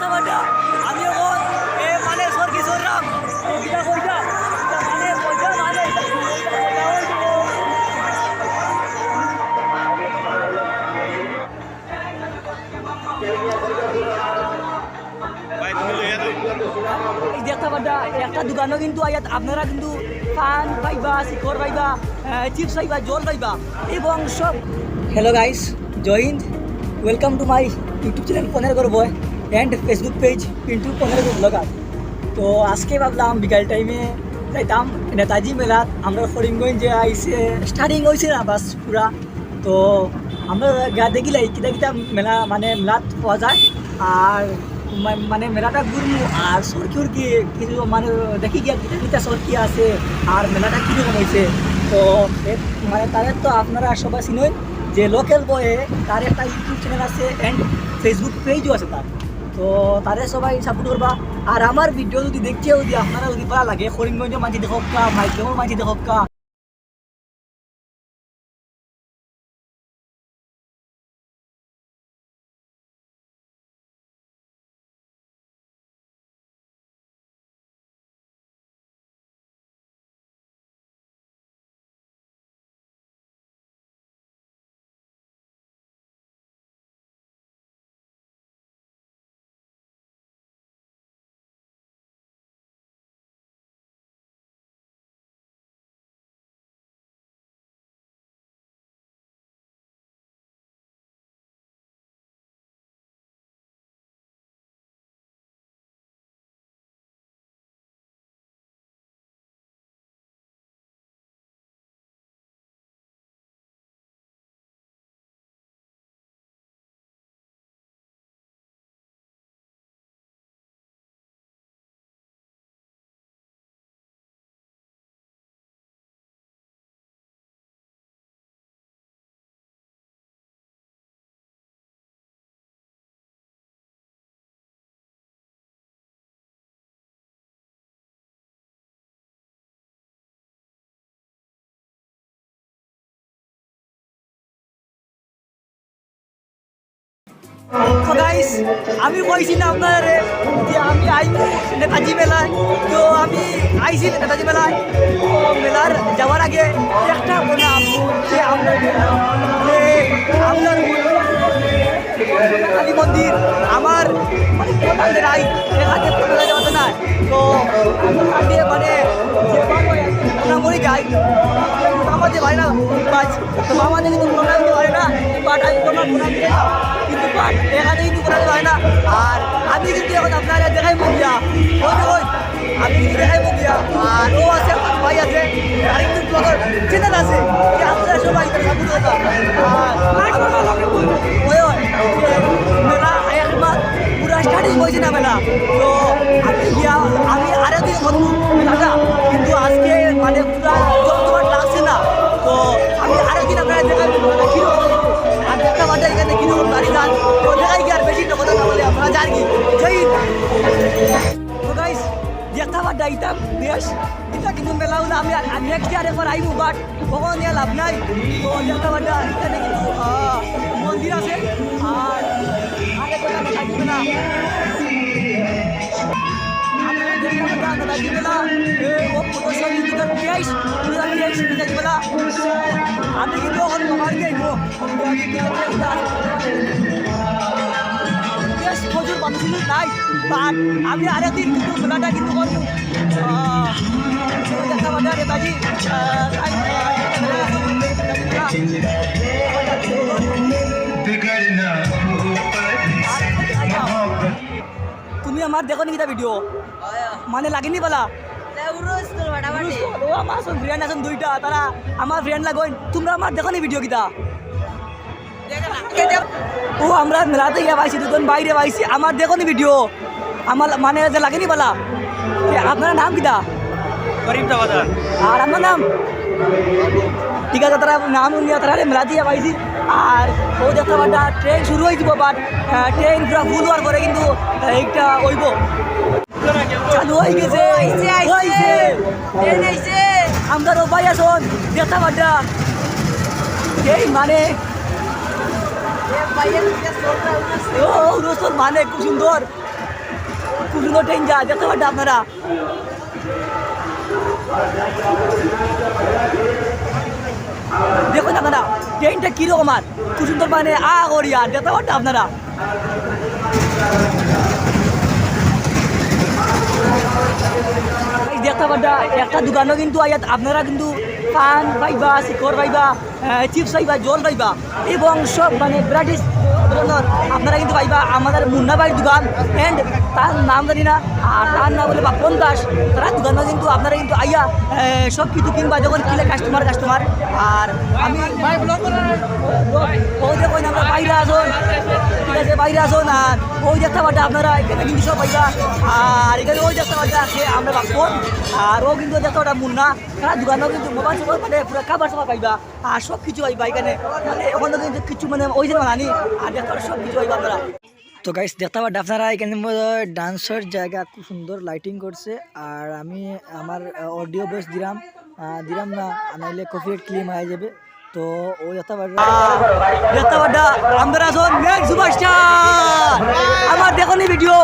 আমি এখন এ মানে সর কি সরলাম কিটা কইটা মানে পয়সা মানে? দেখতে একটা দোকানও কিন্তু আয়াত আপনারা কিন্তু পান পাইবা শিখর পাইবা চিপস পাইবা জল পাইবা এবং সব। Hello guys joint welcome to my YouTube channel পনেরো করব অ্যান্ড ফেসবুক পেজ পিন্টু পনেরো ব্লগার তো আজকে ভাবলাম, বিকাল টাইমে যাইতাম। নেতাজি মেলাত আমরা ফরিমগঞ্জে আইসে স্টার্টিং হয়েছে না, বাস পুরা। তো আমরা গা দেখিলাই কিতা কিতা মেলা মানে মেলাত পাওয়া যায়। আর মানে মেলাটা ঘুরমু, আর সরকি উরকি কিছু মানে দেখি গিয়া কিতা কিতা সরকি আছে, আর মেলাটা কীরকম হয়েছে তো মানে তাদের তো আপনারা সবাই চিনই, যে লোকাল বয়ে তার একটা ইউটিউব চ্যানেল আছে অ্যান্ড ফেসবুক পেজও আছে তার। তো তারে সবাই সাপোর্ট করবা আর আমার ভিডিও যদি দেখছে যদি আপনারা যদি ভালো লাগে করিমগঞ্জের মাঝে দেখক কা মাইকেমর মাঝে দেখক কা গাইস আমি কইছি না আপনার যে আমি আইবো নেতাজি মেলায়। তো আমি আইছি নেতাজি মেলায়। মেলার যাওয়ার আগে একটা বললাম যে আপনার কালী মন্দির আমার মানে নাই এখানে যাওয়া না তো মানে মোটামুটি যাই আমার যে ভাই না তো মামা কিন্তু পারে না, বাট আমি কিন্তু এখানে কিন্তু করা হয় না। আর আমি কিন্তু এখন আপনারা দেখাই মুখিয়া ওই ওই আমি কিন্তু দেখাই মুখিয়া আর ও আছে, আমার ভাই আছে, আর কিন্তু ব্লগার চ্যানেল আছে, যে আপনারা সবাই ওই ওই, মেলা পুরা স্টার্টিং হয়েছে না মেলা। তো আমি গিয়া, আমি আরও দিন বন্ধু মেলাটা কিন্তু আজকে মানে পুরা জমজমাট লাগছে না। তো আমি আরও দিন আপনারা দেখাই কীরকম কীরকম গাড়ি গান তো দেখাই আর বেশি কথা না বলে আপনারা জান কি? জয়। তো গাইস বেশ এটা কিন্তু মেলা হলে নেক্সট ইয়ার একবার আইবো বাট কখন নিয়ে লাভ নাই। তো দেখা বাদ এখানে কিন্তু মন্দির আছে না। দেখতে পাবেন নেতাজি মেলা এ, ও প্রদর্শনী দু হাজার তেইশ দু হাজার তেইশ নেতাজি মেলা আমি কিন্তু এখন আমার যাইবো বেশ প্রচুর মানুষ কিন্তু নাই বাট আমি আরেকদিন কিন্তু মেলাটা কিন্তু করব আহ, তো দেখা পাবে নেতাজি আহ, তাই, আহ, আমার দেখো নি কিটা ভিডিও মানে লাগেনি বলা? ও আমার ফ্রেন্ড আছেন দুইটা তারা আমার ফ্রেন্ড লাগোন। তোমরা আমার দেখো নি ভিডিও কিটা ও আমরা মেলাতে গিয়ে পাইছি দুজন বাইরে পাইছি আমার দেখো নি ভিডিও আমার মানে যে লাগেনি বলা? আপনার নাম কিটা করিম আর আমার নাম? ঠিক আছে তারা নাম নিয়ে তারা মেলা দিয়ে পাইছি। আর ও পাটা ট্রেন শুরু হয়ে যাব বাট ট্রেন পুরো ফুল হওয়ার পরে কিন্তু এইটা হইব চালু হয়ে গেছে। আমরা রবাই আসুন পাটা এই মানে ও রসুন মানে খুব সুন্দর। খুব সুন্দর ট্রেন যায় দেখতে পারেন আপনারা। দেখুন আপনারা, ট্রেনটা কীরকম আর? খুব সুন্দর মানে আ করিয়া দেখতে পারতো আপনারা? দেখতে পারটা একটা দোকানও কিন্তু আপনারা কিন্তু পান পাইবা, শিখর পাইবা চিপস পাইবা, জল পাইবা, এবং সব মানে ভ্যারাইটিস ধরনের আপনারা কিন্তু পাইবা আমাদের মুন্না ভাইয়ের দোকান। অ্যান্ড তার নাম জানি না, আর তার নাম বলে বাপন দাস। তারা দোকানও কিন্তু আপনারা কিন্তু আইয়া সব কিছু কিনবা, যখন কিনে কাস্টমার কাস্টমার আর আমি বাইরে আসুন আর ওই আপনারা এখানে কিন্তু সব পাইবা আর এখানে ওই পাটা আছে, আমরা বাপন আর ও কিন্তু পাটা মুন্না। তারা দোকানেও কিন্তু মোবাইল সোবাইল মানে পুরো খাবার সাবার পাইবা, আর সব কিছু পাইবা এখানে। মানে ওখানে কিন্তু কিছু মানে ওই যে নানি আর পাটা সব কিছু পাইবা আপনারা। তো গাইস দেখতে পাটা আপনারা এখানে ডান্সের জায়গা খুব সুন্দর লাইটিং করছে, আর আমি আমার অডিও বস দিলাম। দিলাম না, নাইলে কপিরাইট ক্লেম হয়ে যাবে। তো ওই আমরা আসুন নেক্সট সুপারস্টার আমার দেখনি ভিডিও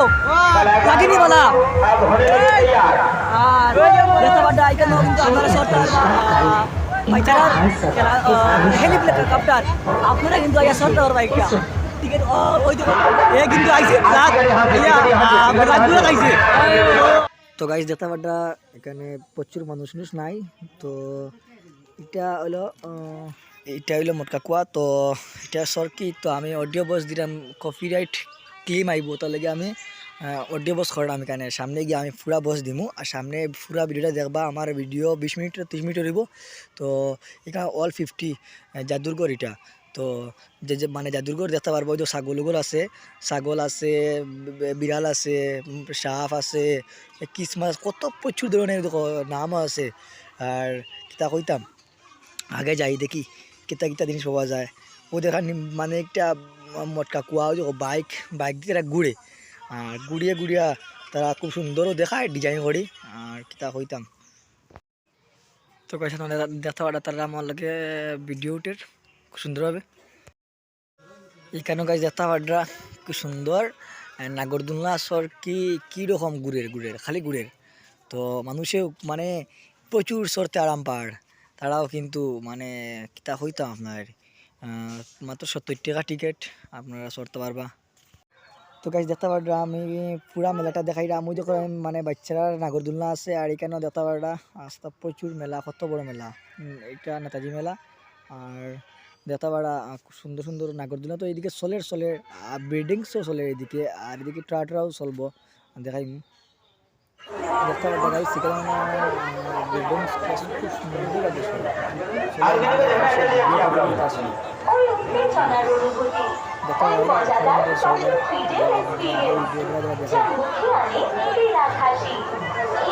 লাগিনি বলা আর দেখতে এখানে কিন্তু আপনারা সরকার বাইচারা হেলিকপ্টার আপনারা কিন্তু আইয়া সরকার বাইকটা টিকিট ওই তো এ কিন্তু আইছে ইয়া আইছে তো গাইস এখানে প্রচুর মানুষ নাই তো এটা হলো এটা হইল মোটকা কুয়া। তো এটা সরকি তো আমি অডিও বস দিলাম কপিরাইট ক্লেম আইব তার আমি অডিও বস করলাম এখানে সামনে গিয়ে আমি পুরা বস দিমু, আর সামনে পুরা ভিডিওটা দেখবা, আমার ভিডিও বিশ মিনিট, ত্রিশ মিনিট হইব। তো এখানে অল ফিফটি জাদুরগড় এটা। তো যে যে মানে জাদুরগড় দেখতে পারব যে ছাগলগুলো আছে, ছাগল আছে বিড়াল আছে, সাপ আছে কিসমাস, কত প্রচুর ধরনের নামও আছে। আর কিতা কইতাম আগে যাই দেখি কিতা কিতা জিনিস পাওয়া যায়। ও দেখা মানে একটা মটকা কুয়া বাইক বাইক দিয়ে তারা ঘুরে। আর ঘুরিয়ে ঘুরিয়া তারা খুব সুন্দরও দেখায় ডিজাইন করি, আর কিতা হইতাম তো কয়েছে তোমাদের তারা আমার লাগে ভিডিওটির খুব সুন্দর হবে। এখানেও গাছ দেখতে পারা খুব সুন্দর। আর নাগরদোলনা সর কি কীরকম গুড়ের গুড়ের খালি গুড়ের তো মানুষেও মানে প্রচুর সরতে আরাম পায়। তারাও কিন্তু মানে কিতা হইতাম আপনার মাত্র সত্তর টাকা টিকিট আপনারা সরতে পারবা। তো গাছ দেখতে পারবা আমি পুরা মেলাটা দেখাই আমি যখন মানে বাচ্চারা নাগরদোলনা আছে, আর এখানেও দেখতে পারবা আস্তা প্রচুর মেলা, কত বড় মেলা। এটা নেতাজি মেলা। আর দেখতে পারা সুন্দর সুন্দর নাগরদোলনা। তো এইদিকে চলের চলের বিল্ডিংসও চলে এদিকে, আর এদিকে ট্রাটরাও চলবো দেখাই দেখতে পারবা গাইস সেখানে বিল্ডিংস খুব সুন্দর লাগে দেখতে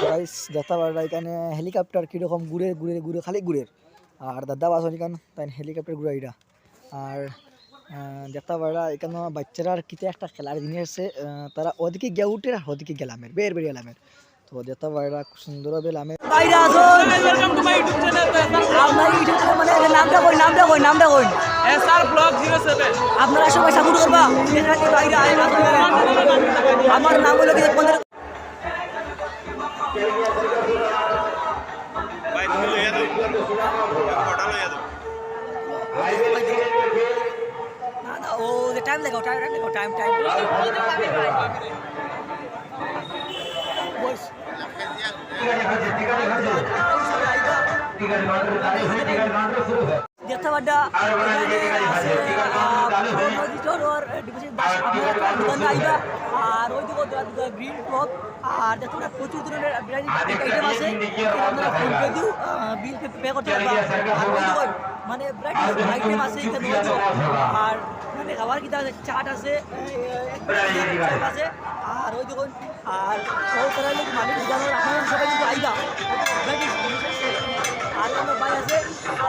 গাইস দেখতে পারবা এখানে হেলিকপ্টার কীরকম ঘুরে ঘুরে ঘুরে খালি ঘুরের আর দাদা বাসন এখান তাই হেলিকপ্টার ঘুরে এটা আর দেখতে পারা এখানে বাচ্চারা আর কিতে একটা খেলার জিনিস আছে তারা ওদিকে গিয়ে উঠে আর ওদিকে গেলামের বের বেরিয়ে গেলামের তো দেখতে পারা খুব লামের। আপনার ইউটিউব চ্যানেল মানে 07 আপনারা সবাই সাপোর্ট করবা। আমার নাম হলো কি পনেরো ভাই তুমি লইয়া দাও ফটো লইয়া দাও না না টাইম লাগাও টাইম টাইম বস দেখতে পাড্ডা আইবা আর ওই দিকে গ্রিন ক্লথ আর দেখতে পাড্ডা প্রচুর ধরনের আইটেম আছে আপনারা ফোন পে দিও বিল পে করতে পারবা মানে ভ্যারাইটিস আইটেম আছে এখানে আর মানে খাবার কিটা আছে চাট আছে আছে আর ওই দেখুন আর তারা লোক মালিক জানার আপনারা সবাই কিন্তু আইবা। আর আমার ভাই আছে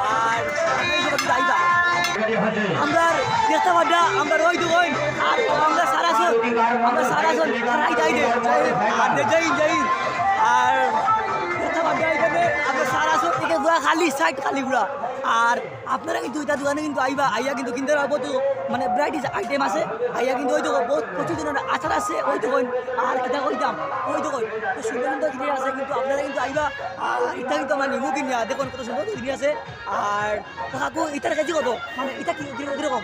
আর আপনারা সবাই কিন্তু আইবা আমরা দেখতে পাড্ডা আমরা রই দুই আর আমরা সারা আমরা সারা সন সারাই আর যাই যাই আর পুরা খালি সাইড খালি পুরা। আর আপনারা কিন্তু এটা দোকানে কিন্তু আইবা, আইয়া কিন্তু কিনতে পারব তো। মানে ভ্যারাইটিস আইটেম আছে, আইয়া কিন্তু ওই তো বহুত প্রচুর ধরনের আচার আছে, ওই তো আর কিনা কইতাম ওই তো তো সুন্দর সুন্দর জিনিস আছে, কিন্তু আপনারা কিন্তু আইবা। আর এটা কিন্তু আমার নিমু কিনিয়া, দেখুন কত সুন্দর জিনিস আছে। আর কাকু, এটার কেজি কত? মানে এটা কি কীরকম?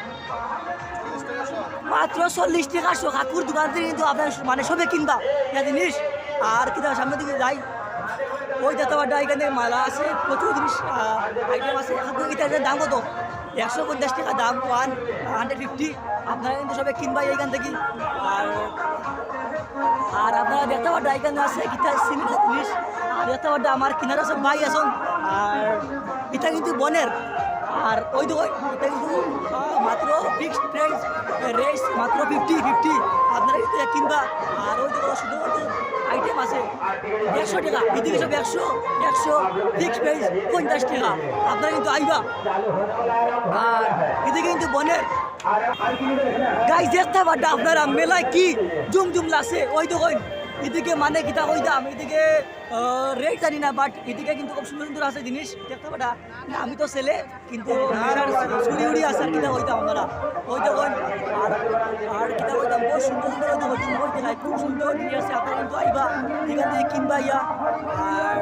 মাত্র চল্লিশ টাকা কাকুর দোকান থেকে কিন্তু আপনার মানে সবে কিনবা। এটা জিনিস। আর কিনা, সামনের দিকে যাই। ওই যাত্রাবাড্ডা এখানে মালা আছে, প্রচুর জিনিস আইটেম আছে। এটার দাম কত? একশো পঞ্চাশ টাকা দাম ওয়ান হান্ড্রেড ফিফটি আপনারা কিন্তু সবাই কিনবাই এইখান থেকে। আর আর আপনারা পারেন এখানে আছে, গীতা সিনেমা জিনিস। আর দেখতে আমার কিনারা সব ভাই আসুন আর এটা কিন্তু বনের। আর ওই তো মাত্র ফিক্সড প্রাইস রেস মাত্র ফিফটি ফিফটি আপনারা কিন্তু কিনবা। আর ওই তো শুধুমাত্র আইটেম আছে, একশো টাকা। এদিকে সব একশো একশো ফিক্সড প্রাইস পঞ্চাশ টাকা। আপনারা কিন্তু আইবা। আর এদিকে কিন্তু বনের গাই দেখতে পারটা আপনারা মেলায় কি জুম জুম লাগছে? ওই তো এদিকে মানে কিতা কই দাম এদিকে রেট জানি না বাট এদিকে কিন্তু খুব সুন্দর সুন্দর আছে জিনিস। দেখতে পাটা না, আমি তো ছেলে কিন্তু চুরি উড়ি আছে আর কিতা কইতাম আপনারা ওই তো কই আর আর কিতা কইতাম বহুত সুন্দর সুন্দর ওই তো কই তুমি খুব সুন্দর জিনিস আছে আপনারা কিন্তু আইবা। এখান থেকে কিনবা ইয়া। আর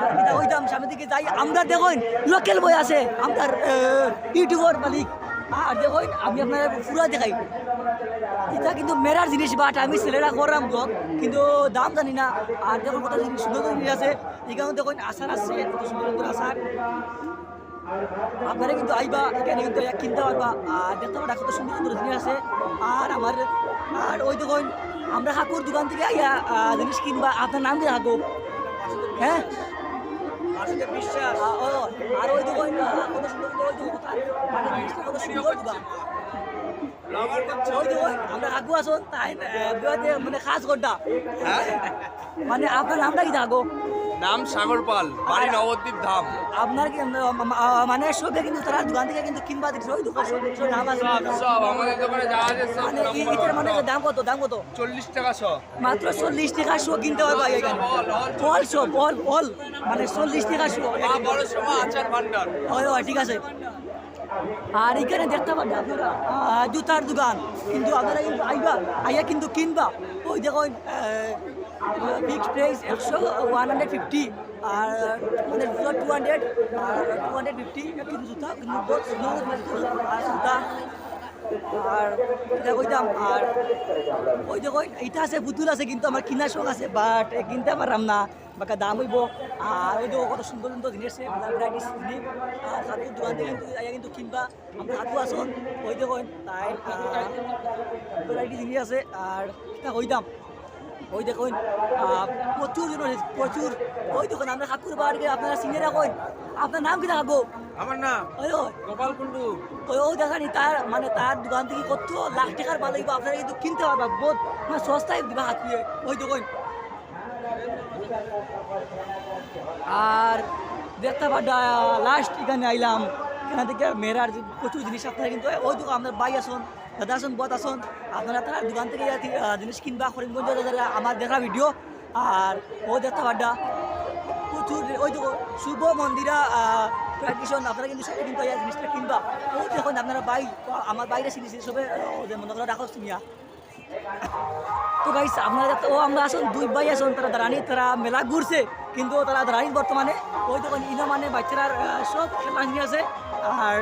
আর এটা হইতাম সামনে দিকে যাই। আমরা দেখুন লোকাল বই আছে। আমার ইউটিউবার মালিক। আর দেখুন, আমি আপনার পুরা দেখাই। এটা কিন্তু মেরার জিনিস, বাট আমি ছেলেরা করলাম ব্লগ কিন্তু দাম জানি না। আর দেখুন কত জিনিস সুন্দর জিনিস আছে। এখানে দেখুন আচার আছে কত সুন্দর সুন্দর আচার আপনারা কিন্তু আইবা, এখানে কিন্তু কিনতে পারবা। আর দেখতে পারবা কত সুন্দর সুন্দর জিনিস আছে। আর আমার, আর ওই দেখুন, আমরা হাকুর দোকান থেকে আইয়া জিনিস কিনবা। আপনার নাম কি হাকু? হ্যাঁ? বিশ্বাস ও, আর ওই দেখুন কত সুন্দর সুন্দর ওই দেখুন মানে কত সুন্দর আমরা আগু আসুন তাই মানে খাস করটা। হ্যাঁ? মানে আপনার নামটা কি থাকো নাম সাগর পাল বাড়ি নবদ্বীপ ধাম। আপনার কি মানে সবে কিন্তু তারা দোকান থেকে কিন্তু কিনবা দিচ্ছে ওই দোকান সব সব নাম আছে। সব সব আমাদের দোকানে যা আছে সব মানে এই- মানে দাম কত দাম কত? চল্লিশ টাকা সব মাত্র চল্লিশ টাকা শো কিনতে পারবা এখানে। all, all all show all all মানে চল্লিশ টাকা শো। বড় সময় আচার ভান্ডার। ওই ওই ঠিক আছে। আর এখানে দেখতে পাবেন আপনারা জুতার দোকান। কিন্তু আপনারা কিন্তু আইবা আইয়া কিন্তু কিনবা। ওই দেখুন ফিক্সড প্রাইস একশো ওয়ান হান্ড্রেড ফিফটি আর মানে জুতা টু হান্ড্রেড আর টু হান্ড্রেড ফিফটি কিন্তু জুতা কিন্তু আর জুতা। আর এটা কইতাম আর ওই দেখো এইটা আছে, পুতুল আছে, কিন্তু আমার কিনা শখ আছে বাট কিনতে পারলাম না, বাকা দাম হইব। আর ওই দেখো কত সুন্দর সুন্দর জিনিস আছে ভ্যারাইটিস জিনিস আর সাথে দোকান থেকে কিন্তু আইয়া কিন্তু কিনবা। আমরা হাতু আসুন ওই দেখো তাই ভ্যারাইটি জিনিস আছে, আর এটা কইতাম ওই দেখুন প্রচুর জন প্রচুর। ওই দেখুন আমরা ঠাকুর বাড়ি আপনারা চিনে রাখুন। আপনার নাম কি থাকব আমার নাম গোপাল কুন্ডু ওই ও দেখানি তার মানে তার দোকান থেকে কত লাখ টাকার মাল লাগবে আপনারা কিন্তু কিনতে পারবা বহুত মানে সস্তায় দিবা হাত দিয়ে ওই দেখুন। আর দেখতে পাড্ডা লাস্ট এখানে আইলাম। এখান থেকে মেরার যে প্রচুর জিনিস আপনারা কিন্তু ওই দোকান আপনার বাই আসুন। দাদা আসুন বদ আসুন। আপনারা তার দোকান থেকে জিনিস কিনবা, করিমগঞ্জ যারা আমার দেখা ভিডিও আর ও দেখতে পাড্ডা প্রচুর ওই দেখো, শুভ মন্দিরা ট্র্যাডিশন আপনারা কিন্তু সবাই কিন্তু এই জিনিসটা কিনবা। ও দেখুন, আপনারা বাই, আমার বাইরে চিনিছি সবে মনে করে রাখো শুনিয়া তো গাইস আপনারা ও, আমরা আসুন, দুই ভাই আসুন, তারা দাঁড়ানি, তারা মেলা ঘুরছে। কিন্তু তারা দাঁড়ানি বর্তমানে। ওই দোকান ইনো মানে বাচ্চারা সব খেলা আছে আর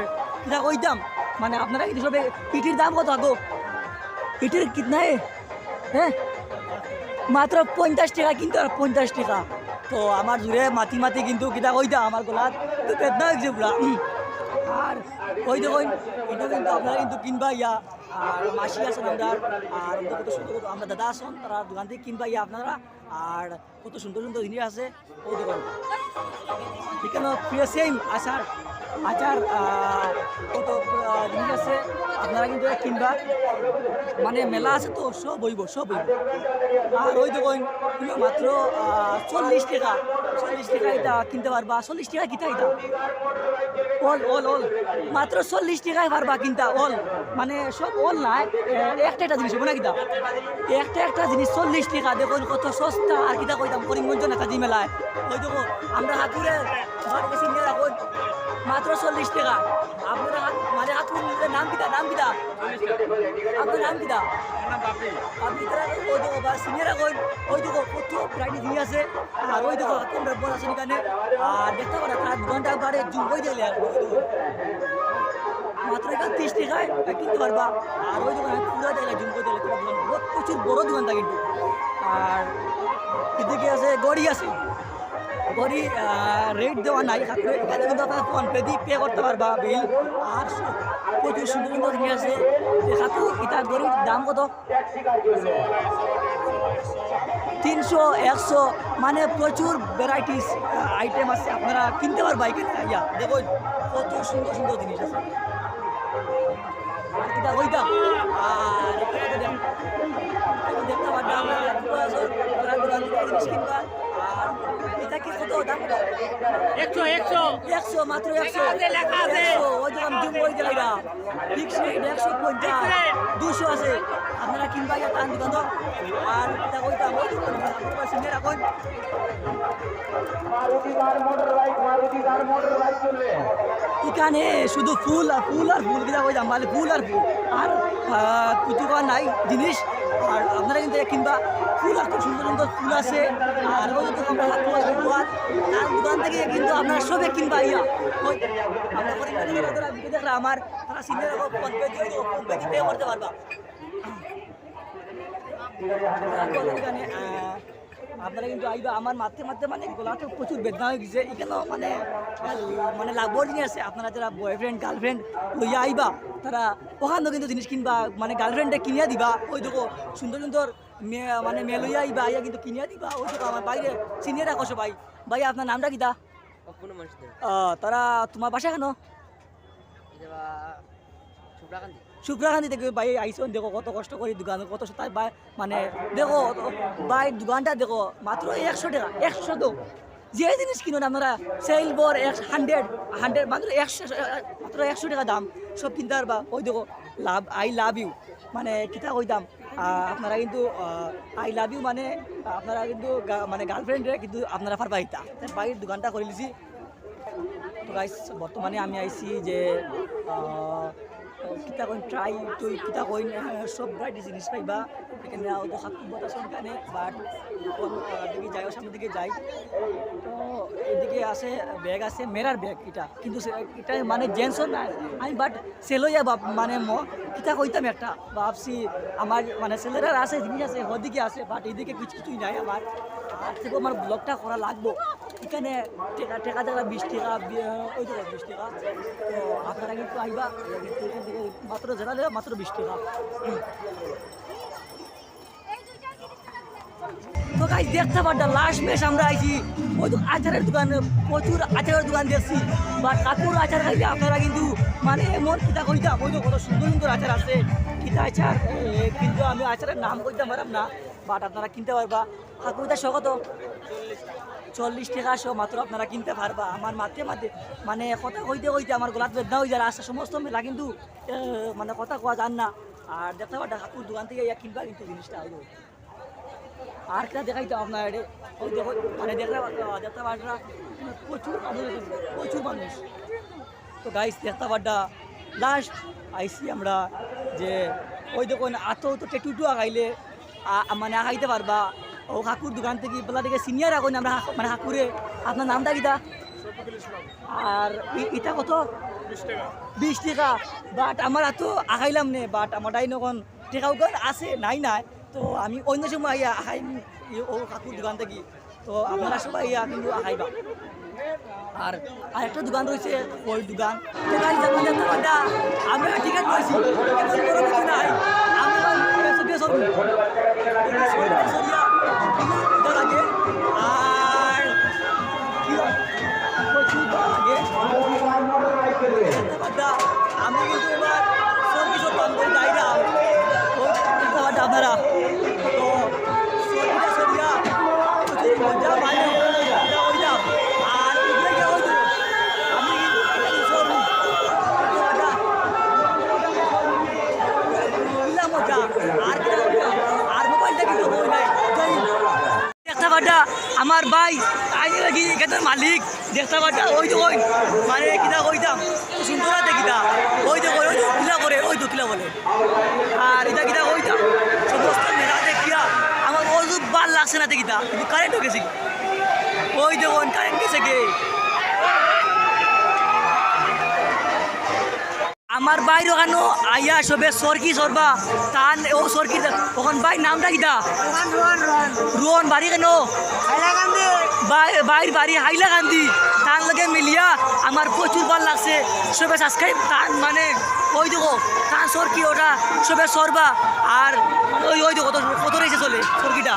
ওই দাম। মানে আপনারা কিন্তু সবে পিটির দাম কত আগো পিটির কিতনা? হ্যাঁ? মাত্র পঞ্চাশ টাকা কিন্তু আর পঞ্চাশ টাকা। তো আমার জুড়ে মাতি মাতি কিন্তু কিতা কইতা আমার গলাত, তো বেদনা হয়েছে পুরা আর ওই দেখুন এটা কিন্তু আপনারা কিন্তু কিনবা ইয়া। আর মাসি আছেন আমরা, আর কত সুন্দর আমরা দাদা আসুন তারা দোকান থেকে কিনবা ইয়া আপনারা। আর কত সুন্দর সুন্দর জিনিস আছে ওই দেখুন। এখানে প্রিয় সেম আসার আচার কত জিনিস আছে, আপনারা কিন্তু কিনবা। মানে মেলা আছে তো, সব হইব সব হইব। আর ওই দেখুন মাত্র চল্লিশ টাকা চল্লিশ টাকা এটা কিনতে পারবা, চল্লিশ টাকা কিতা এটা অল অল অল, মাত্র চল্লিশ টাকায় পারবা কিনতা, অল। মানে সব অল নাই একটা একটা জিনিস হবে না কিতা একটা একটা জিনিস চল্লিশ টাকা, দেখুন কত সস্তা, আর কিতা কইতাম, করিমগঞ্জ নেতাজি মেলায়। ওই দেখো, আমরা হাতুরে বাড়িতে চিনিয়ে রাখুন। মাত্র চল্লিশ টাকা। হাত- মানে হাতুরের নাম কিতা নাম কিতা? আপনার নাম কিতা? আপনি তারা ওই দেখো, বা সিনিয়র এখন ওই দেখো কত ভ্যারাইটি জিনিস আছে। আর ওই দেখো কোন বড় আছে এখানে আর দেখতে পারে তার ঘণ্টা বারে জুম ওই দেখো। মাত্র এখানে তিরিশ টাকায় কিনতে পারবা। আর ওই দোকানে পুরো দেখলে জুম করে দিলে তোমার দোকান প্রচুর বড় দোকানটা কিন্তু। আর এদিকে আছে, গড়ি আছে। গড়ি রেট দেওয়া নাই। এখানে কিন্তু আপনার দিয়ে পে করতে পারবা বিল আর প্রচুর সুন্দর সুন্দর জিনিস আছে। দেখাতো, এটা গড়ির দাম কত? তিনশো, একশো মানে প্রচুর ভ্যারাইটিস আইটেম আছে। আপনারা কিনতে পারবা এখানে। ইয়া, দেখুন কত সুন্দর সুন্দর জিনিস আছে। আর দেখ- দেখতে পারবা আমরা জিনিস দাম কত একশো একশো। একশো মাত্র একশো। লেখা আছে, ওই ফিক্স রেট একশো পঞ্চাশ। দুশো আছে। আপনারা কিনবা টান তো। আর ওই দোকান রাখুন। এখানে শুধু ফুল আর ফুল আর ফুল কিনা কইতাম মানে ফুল আর ফুল। আর কিছু নাই জিনিস। আর আপনারা কিন্তু কিনবা ফুল খুব সুন্দর সুন্দর ফুল আছে। আর ওই দোকান দোকান থেকে কিন্তু আপনারা সবে কিনবা ইয়া। ওই ভিডিও দেখরা আমার তারা সিনে রাখো ফোন পে দিয়ে পে করতে পারবা। আপনারা কিন্তু আইবা আমার মাঝে মাঝে মানে গলাতে প্রচুর বেদনা হয়ে গেছে। এখানে মানে মানে লাগবর জিনিস আছে। আপনারা যারা বয়ফ্রেন্ড গার্লফ্রেন্ড লইয়া আইবা তারা ওখানে কিন্তু জিনিস কিনবা মানে গার্লফ্রেন্ডে কিনিয়া দিবা। ওই দেখো সুন্দর সুন্দর মেয়ে মানে মেয়ে লইয়া আইবা আইয়া কিন্তু কিনিয়া দিবা। ওই দেখো আমার বাইরে চিনিয়ে রাখো সবাই। ভাই আপনার নামটা কিতা তারা তোমার বাসা কেন? শুক্রাকান্তি থেকে ভাই আইসন দেখো কত কষ্ট করি দোকান, কত তাই ভাই মানে দেখো ভাই দোকানটা দেখো মাত্র একশো টাকা, একশো তো যে জিনিস কিনুন আপনারা সেল বর এক হান্ড্রেড হান্ড্রেড মাত্র একশো মাত্র একশো টাকা দাম। সব কিনতে পারবা ওই দেখো, লাভ আই লাভ ইউ। মানে কিতা কইতাম দাম। আপনারা কিন্তু আই লাভ ইউ মানে আপনারা কিন্তু মানে গার্লফ্রেন্ডে কিন্তু আপনারা পারবা ইতা বাইরের দোকানটা করে লিছি। তো গাইস বর্তমানে আমি আইছি যে কিতা কইন ট্রাই টুই কিতা কইন সব ভ্যারাইটি জিনিস পাইবা এখানে ওদের হাত বতাস এখানে বাট দিকে যাই সামনের দিকে যাই তো, এদিকে আছে ব্যাগ আছে মেরার ব্যাগ এটা। কিন্তু এটা মানে জেন্টসও না আমি বাট সেলো বাপ মানে ম কিতা কইতাম একটা। ভাবছি আমার মানে ছেলেরা আছে জিনিস আছে ওদিকে আছে বাট এদিকে কিছু কিছুই নাই আমার আর থেকে আমার ব্লগটা করা লাগবো। এখানে টেকা টেকা টাকা বিশ টাকা ওই টাকা বিশ টাকা তো আপনারা কিন্তু আইবা মাত্র দেবে মাত্র বিশ টাকা তো গাইজ দেখতে পারতাম লাস্ট বেশ আমরা আইছি। তো আচারের দোকান প্রচুর আচারের দোকান দেখছি। বা কাকুর আচার খাইলে আপনারা কিন্তু মানে এমন কিতা কইতাম ওই তো কত সুন্দর সুন্দর আচার আছে। কিতা আচার? কিন্তু আমি আচারের নাম কইতাম পারলাম না বাট আপনারা কিনতে পারবা। কাকুরটা শো কত চল্লিশ টাকা শো মাত্র আপনারা কিনতে পারবা। আমার মাঝে মাঝে মানে কথা কইতে কইতে আমার গলাত বেদনা হয়ে যায়, রাস্তা সমস্ত মেলা কিন্তু মানে কথা কোয়া যান না। আর দেখতে পারটা কাকুর দোকান থেকে ইয়া কিনবা কিন্তু জিনিসটা হইল। আর কে দেখাইতো আপনার এটা। ওই দেখো মানে দেখতে দেখতে পারটা প্রচুর মানুষ প্রচুর মানুষ। তো গাইস দেখতে পারটা লাস্ট আইসি আমরা যে, ওই দেখুন আতো তো টেটুটু আগাইলে মানে আগাইতে পারবা। ও কাকুর দোকান থেকে বেলা থেকে সিনিয়র এখন আমরা মানে হাকুরে আপনার নামটা কিটা আর ইটা কত? বিশ টাকা। বাট আমার এত আগাইলাম নে, বাট আমার তাই নখন টেকা ওখান আছে, নাই নাই। তো আমি অন্য সময় ইয়া আহাই ও কাকুর দোকান থেকে। তো আপনারা সবাই ইয়া কিন্তু আহাইবা আর আরেকটা দোকান রয়েছে, ওই দোকান। দোকান যেমন যেতে পারটা আমি টিকিট পাইছি নাই। আমি সরিয়া দেখতে পাটা আমার ভাই আইনি লাগি এখানে মালিক? দেখতে পাটা ওই তো ওই। মানে কিতা কইতাম সুন্দর কিতা ওই তো ওই তো কিলা করে ওই তো কিলা বলে। আর এটা কিতা কইতাম সমস্ত মেলা দেখিয়া আমার ওই তো ভালো লাগছে না দেখিতা কিন্তু কারেন্ট গেছে ওই দেখুন কারেন্ট গেছে গে আমার বাইর ওখানো আইয়া সবে সরকি সরবা তান ও সরকি ওখান ভাই নামটা কিতা রোহন বাড়ি কেন? বাই- বাইর বাড়ি হাইলাকান্দি তার লগে মিলিয়া আমার প্রচুর ভালো লাগছে। সবে সাবস্ক্রাইব তার মানে ওই দেখো তার সরকি ওটা সবে সরবা। আর ওই ওই দেখো কত রয়েছে চলে সরকিটা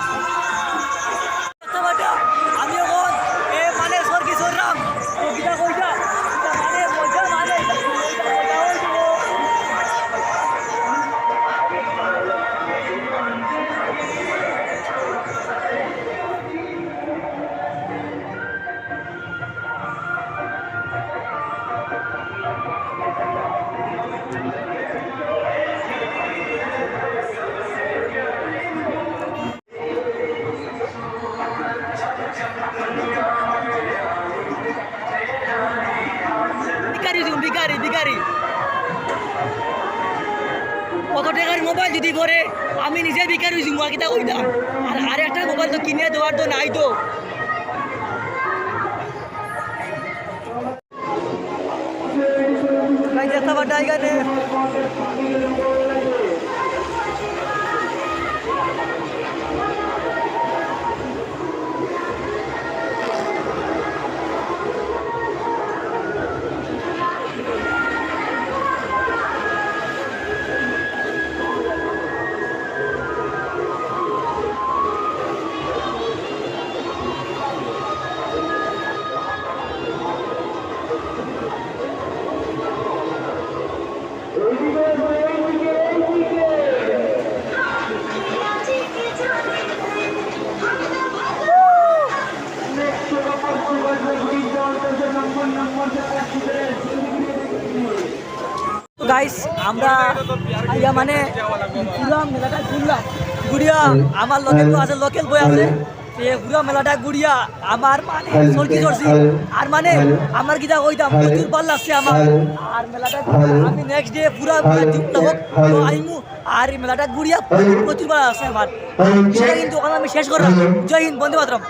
ভিকারি কত টাকার মোবাইল যদি করে আমি নিজে বিকার হয়েছি কিতা কইতাম আর আর একটা মোবাইল তো কিনে দেওয়ার তো নাই তো। ভাই দেখতে আমরা আইয়া মানে পুরা মেলাটা ঘুরলাম ঘুরিয়া। আমার লোকেল আছে লোকেল বই আছে। পুরা মেলাটা ঘুরিয়া। আমার মানে সরকি চড়ছি আর মানে আমার কিটা কইতাম প্রচুর ভালো লাগছে আমার। আর মেলাটা আমি নেক্সট ডে পুরা তো আইমু। আর মেলাটা ঘুরিয়া প্রচুর ভালো লাগছে আমার। সেটা কিন্তু আমি শেষ করলাম। জয় হিন্দ বন্দে মাতরম।